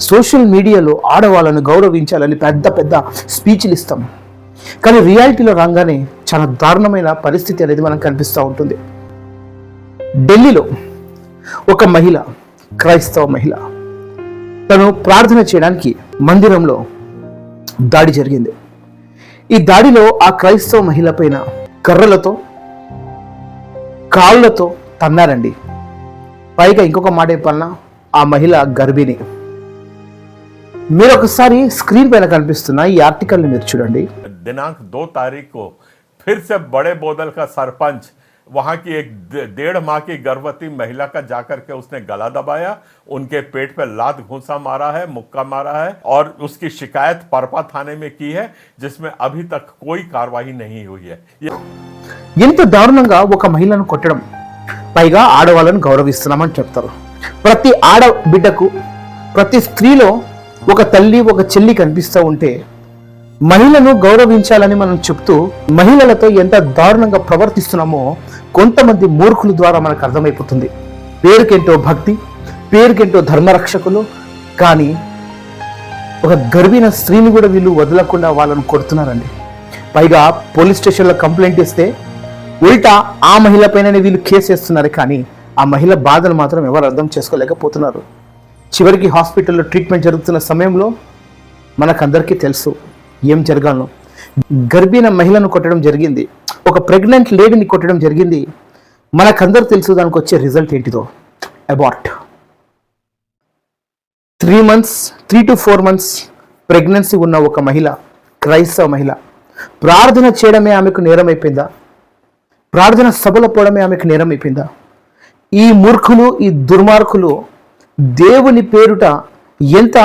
Social మీడియాలో ఆడవాళ్ళను గౌరవించాలని పెద్ద పెద్ద స్పీచ్లు ఇస్తాం. కానీ రియాలిటీలో రాగానే చాలా దారుణమైన పరిస్థితి అనేది మనకు కనిపిస్తూ ఉంటుంది. ఢిల్లీలో ఒక మహిళ క్రైస్తవ మహిళ తను ప్రార్థన చేయడానికి మందిరంలో దాడి జరిగింది. ఈ దాడిలో ఆ క్రైస్తవ మహిళ పైన కర్రలతో కాళ్ళతో తన్నారండి. పైగా ఇంకొక మాట చెప్పాలన్నా ఆ మహిళ గర్భిణి. మీరు ఒకసారి స్క్రీన్ పైన కనిపిస్తున్న ఈ ఆర్టికల్ని మీరు చూడండి दिनांक दो तारीख को फिर से बड़े बोदल का सरपंच वहां की एक डे- डेढ़ माह की गर्भवती महिला का जाकर के उसने गला दबाया उनके पेट पे लात घूसा मारा है मुक्का मारा है और उसकी शिकायत परपा थाने में की है जिसमें अभी तक कोई कार्रवाई नहीं हुई है ये ఎంత దారుణంగా ఒక మహిళను కొట్టడం పైగా ఆడవాళ్ళను గౌరవిస్తున్నామని చెప్తారు ప్రతి ఆడ బిడ్డకు ప్రతి స్త్రీలో ఒక తల్లి ఒక చెల్లి కనిపిస్తూ ఉంటే మహిళను గౌరవించాలని మనం చెప్తూ మహిళలతో ఎంత దారుణంగా ప్రవర్తిస్తున్నామో కొంతమంది మూర్ఖుల ద్వారా మనకు అర్థమైపోతుంది. పేరుకేంటో భక్తి పేరుకెంటో ధర్మరక్షకులు కానీ ఒక గర్భిణ స్త్రీని కూడా వీళ్ళు వదలకుండా వాళ్ళను కొడుతున్నారండి. పైగా పోలీస్ స్టేషన్లో కంప్లైంట్ ఇస్తే ఉల్టా ఆ మహిళ పైననే వీళ్ళు కేసు వేస్తున్నారు. కానీ ఆ మహిళ బాధను మాత్రం ఎవరు అర్థం చేసుకోలేకపోతున్నారు. చివరికి హాస్పిటల్లో ట్రీట్మెంట్ జరుగుతున్న సమయంలో మనకందరికీ తెలుసు ఏం జరగాలో. గర్భిణ మహిళను కొట్టడం జరిగింది. ఒక ప్రెగ్నెంట్ లేడీని కొట్టడం జరిగింది. మనకందరూ తెలుసు దానికి వచ్చే రిజల్ట్ ఏంటిదో. Abort. Three months three to four months pregnancy ఉన్న ఒక మహిళ క్రైస్తవ మహిళ ప్రార్థన చేయడమే ఆమెకు నేరం అయిపోయిందా ప్రార్థన సభలో పోవడమే ఆమెకు నేరం అయిపోయిందా ఈ మూర్ఖులు ఈ దుర్మార్గులు దేవుని పేరుట ఎంత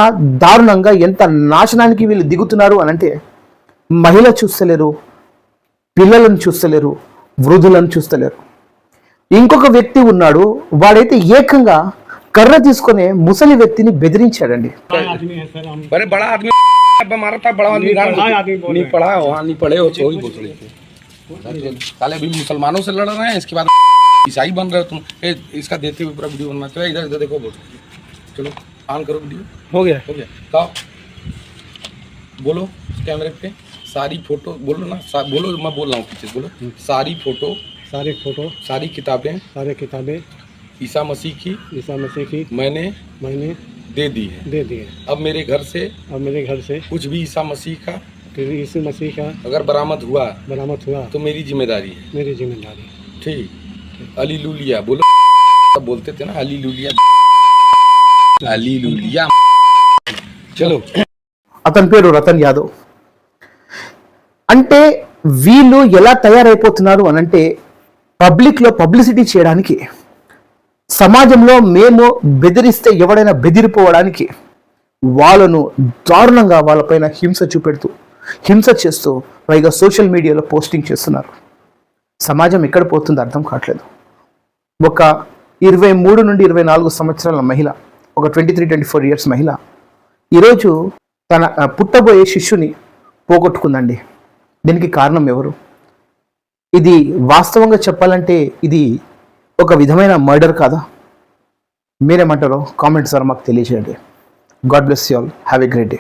దారుణంగా ఎంత నాశనానికి వీళ్ళు దిగుతున్నారు అనంటే మహిళ చూస్తలేరు పిల్లలను చూస్తలేరు వృద్ధులను చూస్తలేరు ఇంకొక వ్యక్తి ఉన్నాడు వాడైతే ఏకంగా కర్ర తీసుకొని ముసలి వ్యక్తిని బెదిరించాడండి आदमी है सर हम अरे बड़ा आदमी मारा था बड़ा आदमी गाल पढ़ा आदमी बोल नहीं पढ़ा वहाँ नहीं पढ़े हो तो ही बोल रहे थे साले अभी मुसलमानों से लड़ रहे हैं इसके बाद ईसाई बन रहे हो तुम ए, इसका देते हुए पूरा वीडियो बनना चाहिए इधर इधर देखो बोल चलो ऑन करो वीडियो हो गया। हो गया। कहो? बोलो कैमरे पे। सारी फ़ोटो बोलो ना सा, बोलो मैं बोल रहा हूँ पीछे बोलो। सारी फ़ोटो सारे फ़ोटो सारी किताबें। सारे किताबें। ईसा मसीह की। ईसा मसीह की। मैंने मैंने दे दी है। दे दिए अब मेरे घर से अब मेरे घर से कुछ भी ईसा मसीह का यीशु मसीह का अगर बरामद हुआ बरामद हुआ तो मेरी ज़िम्मेदारी है। मेरी ज़िम्मेदारी ठीक। अली लुलिया बोलो। बोलते थे ना अली लुलिया చలో. అతని పేరు రతన్ యాదవ్. అంటే వీళ్ళు ఎలా తయారైపోతున్నారు అని అంటే పబ్లిక్లో పబ్లిసిటీ చేయడానికి సమాజంలో మేము బెదిరిస్తే ఎవడైనా బెదిరిపోవడానికి వాళ్ళను దారుణంగా వాళ్ళపైన హింస చూపెడుతూ హింస చేస్తూ పైగా సోషల్ మీడియాలో పోస్టింగ్ చేస్తున్నారు. సమాజం ఎక్కడ పోతుందో అర్థం కావట్లేదు. ఒక ఇరవై మూడు నుండి ఇరవై నాలుగు సంవత్సరాల మహిళ ఒక twenty three twenty four years మహిళ. ఈరోజు తన పుట్టబోయే శిష్యుని పోగొట్టుకుందండి. దీనికి కారణం ఎవరు? ఇది వాస్తవంగా చెప్పాలంటే ఇది ఒక విధమైన మర్డర్ కాదా? మీరేమంటారో కామెంట్స్ ద్వారా మాకు తెలియజేయండి. God bless you all have a great day